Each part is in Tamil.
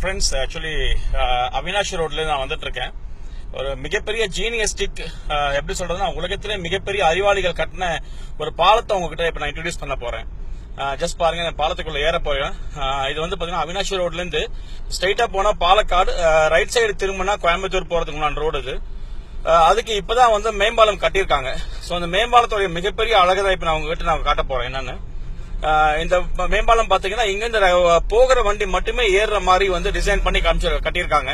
ஃப்ரெண்ட்ஸ் ஆக்சுவலி அவினாஷி ரோட்ல நான் வந்துட்டு இருக்கேன் ஒரு மிகப்பெரிய ஜீனியஸ்டிக் uh, எப்படி சொல்றதுன்னா உலகத்திலே மிகப்பெரிய அறிவாளிகள் கட்டின ஒரு பாலத்தை உங்ககிட்ட இப்ப நான் இன்ட்ரடியூஸ் பண்ண போறேன். Uh, ஜஸ்ட் பாருங்க நான் பாலத்துக்குள்ள ஏற போறேன். Uh, இது வந்து பாத்தீங்கன்னா அவினாஷி ரோட்ல இருந்து ஸ்ட்ரைட்டா போனா பாலக்காடு ரைட் சைடு திரும்பினா கோயம்புத்தூர் போறதுக்கு நான் ரோடு இது. அதுக்கு இப்பதான் வந்து மேம்பாலம் கட்டியிருக்காங்க. ஸோ அந்த மேம்பாலத்துடைய மிகப்பெரிய அழகு தான் இப்ப நான் உங்ககிட்ட நான் காட்ட போறேன். என்னன்னு? இந்த மேம்பாலம் பாத்தீங்கன்னா இங்க இந்த போகிற வண்டி மட்டுமே ஏறுற மாதிரி வந்து டிசைன் பண்ணி காமிச்சு கட்டியிருக்காங்க.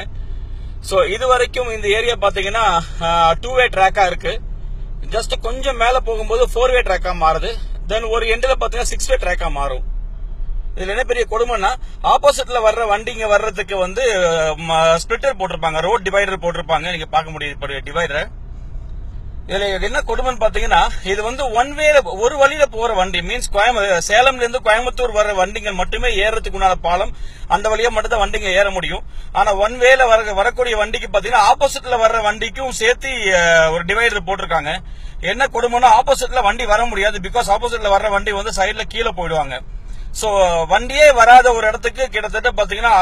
சோ இது வரைக்கும் இந்த ஏரியா பாத்தீங்கன்னா டூ வே ட்ராக்கா இருக்கு. ஜஸ்ட் கொஞ்சம் மேல போகும்போது ஃபோர் வே ட்ராக்கா மாறுது. தென் ஒரு எண்டில் பாத்தீங்கன்னா சிக்ஸ் வே ட்ராக்கா மாறும். இதுல என்ன பெரிய கொடுமைன்னா ஆப்போசிட்ல வர்ற வண்டிங்க வர்றதுக்கு வந்து ஸ்பிளிட்டர் போட்டிருப்பாங்க ரோட் டிவைடர் போட்டிருப்பாங்க. நீங்க பார்க்க முடியுது டிவைடர் இதுல என்ன கொடுமைன்னு பாத்தீங்கன்னா இது வந்து ஒன் வேல ஒரு வழியில போற வண்டி. மீன்ஸ் சேலம்ல இருந்து கோயம்புத்தூர் வர வண்டிகள் மட்டுமே ஏறதுக்கு உண்டான பாலம். அந்த வழியா மட்டும் தான் வண்டிங்க ஏற முடியும். ஆனா ஒன் வேல வர வரக்கூடிய வண்டிக்கு பாத்தீங்கன்னா ஆப்போசிட்ல வர்ற வண்டிக்கும் சேர்த்து ஒரு டிவைடர் போட்டிருக்காங்க. என்ன கொடுமைன்னா ஆப்போசிட்ல வண்டி வர முடியாது. பிகாஸ் ஆப்போசிட்ல வர்ற வண்டி வந்து சைட்ல கீழே போயிடுவாங்க. சோ வண்டியே வராத ஒரு இடத்துக்கு கிட்டத்தட்ட பாத்தீங்கன்னா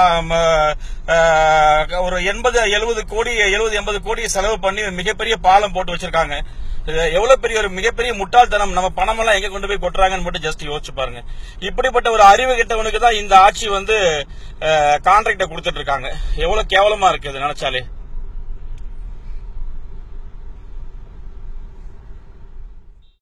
ஒரு எண்பது எழுபது கோடி எழுபது எண்பது கோடி செலவு பண்ணி மிகப்பெரிய பாலம் போட்டு வச்சிருக்காங்க. எவ்வளவு பெரிய ஒரு மிகப்பெரிய முட்டாள்தனம். நம்ம பணமெல்லாம் எங்க கொண்டு போய் கொட்டுறாங்கன்னு மட்டும் ஜஸ்ட் யோசிச்சு பாருங்க. இப்படிப்பட்ட ஒரு அறிவு கிட்டவனுக்கு தான் இந்த ஆட்சி வந்து கான்ட்ராக்ட கொடுத்துட்டு இருக்காங்க. எவ்வளவு கேவலமா இருக்கு நினைச்சாலே.